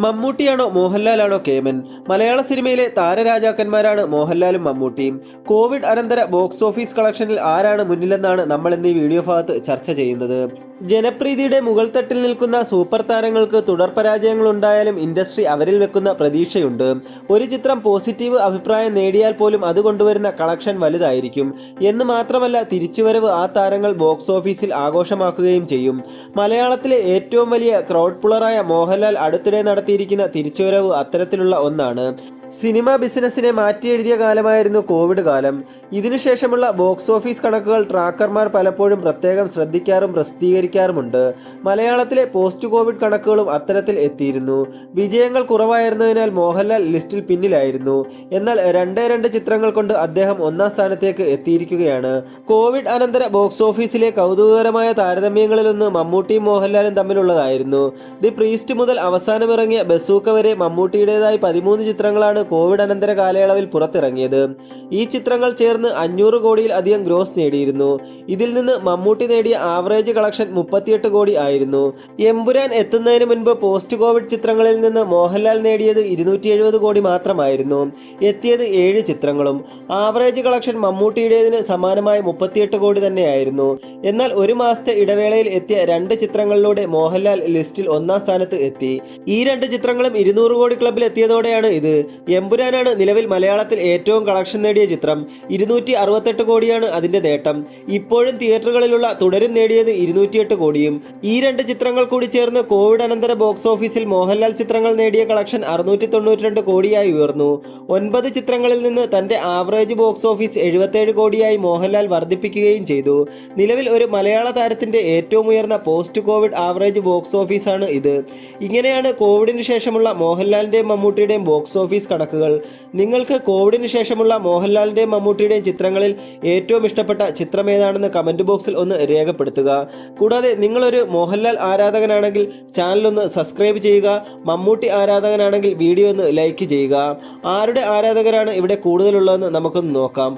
മമ്മൂട്ടിയാണോ മോഹൻലാലാണോ കേമൻ? മലയാള സിനിമയിലെ താരരാജാക്കന്മാരാണ് മോഹൻലാലും മമ്മൂട്ടിയും. കോവിഡ് അനന്തര ബോക്സ് ഓഫീസ് കളക്ഷനിൽ ആരാണ് മുന്നിലെന്നാണ് നമ്മൾ ഇന്ന് ഈ വീഡിയോ ഭാഗത്ത് ചർച്ച ചെയ്യുന്നത്. ജനപ്രീതിയുടെ മുകൾ തട്ടിൽ നിൽക്കുന്ന സൂപ്പർ താരങ്ങൾക്ക് തുടർ പരാജയങ്ങൾ ഉണ്ടായാലും ഇൻഡസ്ട്രി അവരിൽ വെക്കുന്ന പ്രതീക്ഷയുണ്ട്. ഒരു ചിത്രം പോസിറ്റീവ് അഭിപ്രായം നേടിയാൽ പോലും അത് കൊണ്ടുവരുന്ന കളക്ഷൻ വലുതായിരിക്കും. എന്ന് മാത്രമല്ല തിരിച്ചുവരവ് ആ താരങ്ങൾ ബോക്സ് ഓഫീസിൽ ആഘോഷമാക്കുകയും ചെയ്യും. മലയാളത്തിലെ ഏറ്റവും വലിയ ക്രൗഡ് പുളറായ മോഹൻലാൽ അടുത്തിടെ നടത്തിയിരിക്കുന്ന തിരിച്ചുവരവ് അത്തരത്തിലുള്ള ഒന്നാണ്. സിനിമ ബിസിനസ്സിനെ മാറ്റിയെഴുതിയ കാലമായിരുന്നു കോവിഡ് കാലം. ഇതിനുശേഷമുള്ള ബോക്സ് ഓഫീസ് കണക്കുകൾ ട്രാക്കർമാർ പലപ്പോഴും പ്രത്യേകം ശ്രദ്ധിക്കാറും പ്രസിദ്ധീകരിക്കാറുമുണ്ട്. മലയാളത്തിലെ പോസ്റ്റ് കോവിഡ് കണക്കുകളും അത്തരത്തിൽ എത്തിയിരുന്നു. വിജയങ്ങൾ കുറവായിരുന്നതിനാൽ മോഹൻലാൽ ലിസ്റ്റിൽ പിന്നിലായിരുന്നു. എന്നാൽ രണ്ടേ രണ്ട് ചിത്രങ്ങൾ കൊണ്ട് അദ്ദേഹം ഒന്നാം സ്ഥാനത്തേക്ക് എത്തിയിരിക്കുകയാണ്. കോവിഡ് അനന്തര ബോക്സ് ഓഫീസിലെ കൗതുകകരമായ താരതമ്യങ്ങളിലൊന്ന് മമ്മൂട്ടിയും മോഹൻലാലും തമ്മിലുള്ളതായിരുന്നു. ദി പ്രീസ്റ്റ് മുതൽ അവസാനമിറങ്ങിയ ബസൂക്ക വരെ മമ്മൂട്ടിയുടേതായി പതിമൂന്ന് ചിത്രങ്ങളാണ് കോവിഡ് അനന്തര കാലയളവിൽ പുറത്തിറങ്ങിയത്. ഈ ചിത്രങ്ങൾ ചേർന്ന് അഞ്ഞൂറ് കോടിയിൽ അധികം ഗ്രോസ് നേടിയിരുന്നു. ഇതിൽ നിന്ന് മമ്മൂട്ടി നേടിയ ആവറേജ് കളക്ഷൻ മുപ്പത്തിയെട്ട് കോടി ആയിരുന്നു. എമ്പുരാൻ എത്തുന്നതിന് മുൻപ് പോസ്റ്റ് കോവിഡ് ചിത്രങ്ങളിൽ നിന്ന് മോഹൻലാൽ നേടിയത് ഇരുന്നൂറ്റി എഴുപത് കോടി മാത്രമായിരുന്നു. എത്തിയത് ഏഴ് ചിത്രങ്ങളും. ആവറേജ് കളക്ഷൻ മമ്മൂട്ടിയുടേതിന് സമാനമായ മുപ്പത്തിയെട്ട് കോടി തന്നെയായിരുന്നു. എന്നാൽ ഒരു മാസത്തെ ഇടവേളയിൽ എത്തിയ രണ്ട് ചിത്രങ്ങളിലൂടെ മോഹൻലാൽ ലിസ്റ്റിൽ ഒന്നാം സ്ഥാനത്ത് എത്തി. ഈ രണ്ട് ചിത്രങ്ങളും ഇരുന്നൂറ് കോടി ക്ലബിൽ എത്തിയതോടെയാണ് ഇത് എമ്പുരാനാണ് നിലവിൽ മലയാളത്തിൽ ഏറ്റവും കളക്ഷൻ നേടിയ ചിത്രം. ഇരുന്നൂറ്റി അറുപത്തെട്ട് കോടിയാണ് അതിന്റെ നേട്ടം. ഇപ്പോഴും തിയേറ്ററുകളിലുള്ള തുടരും നേടിയത് ഇരുന്നൂറ്റിയെട്ട് കോടിയും. ഈ രണ്ട് ചിത്രങ്ങൾ കൂടി ചേർന്ന് കോവിഡ് അനന്തര ബോക്സ് ഓഫീസിൽ മോഹൻലാൽ ചിത്രങ്ങൾ നേടിയ കളക്ഷൻ അറുന്നൂറ്റി തൊണ്ണൂറ്റിരണ്ട് കോടിയായി ഉയർന്നു. ഒൻപത് ചിത്രങ്ങളിൽ നിന്ന് തന്റെ ആവറേജ് ബോക്സ് ഓഫീസ് എഴുപത്തേഴ് കോടിയായി മോഹൻലാൽ വർദ്ധിപ്പിക്കുകയും ചെയ്തു. നിലവിൽ ഒരു മലയാള താരത്തിന്റെ ഏറ്റവും ഉയർന്ന പോസ്റ്റ് കോവിഡ് ആവറേജ് ബോക്സ് ഓഫീസാണ് ഇത്. ഇങ്ങനെയാണ് കോവിഡിന് ശേഷമുള്ള മോഹൻലാലിന്റെയും മമ്മൂട്ടിയുടെയും ബോക്സ് ഓഫീസ് കണക്കുകൾ. നിങ്ങൾക്ക് കോവിഡിന് ശേഷമുള്ള മോഹൻലാലിന്റെയും മമ്മൂട്ടിയുടെയും ചിത്രങ്ങളിൽ ഏറ്റവും ഇഷ്ടപ്പെട്ട ചിത്രം ഏതാണെന്ന് കമന്റ് ബോക്സിൽ ഒന്ന് രേഖപ്പെടുത്തുക. കൂടാതെ നിങ്ങളൊരു മോഹൻലാൽ ആരാധകനാണെങ്കിൽ ചാനൽ ഒന്ന് സബ്സ്ക്രൈബ് ചെയ്യുക മമ്മൂട്ടി ആരാധകനാണെങ്കിൽ വീഡിയോ ഒന്ന് ലൈക്ക് ചെയ്യുക. ആരുടെ ആരാധകരാണ് ഇവിടെ കൂടുതലുള്ളതെന്ന് നമുക്കൊന്ന് നോക്കാം.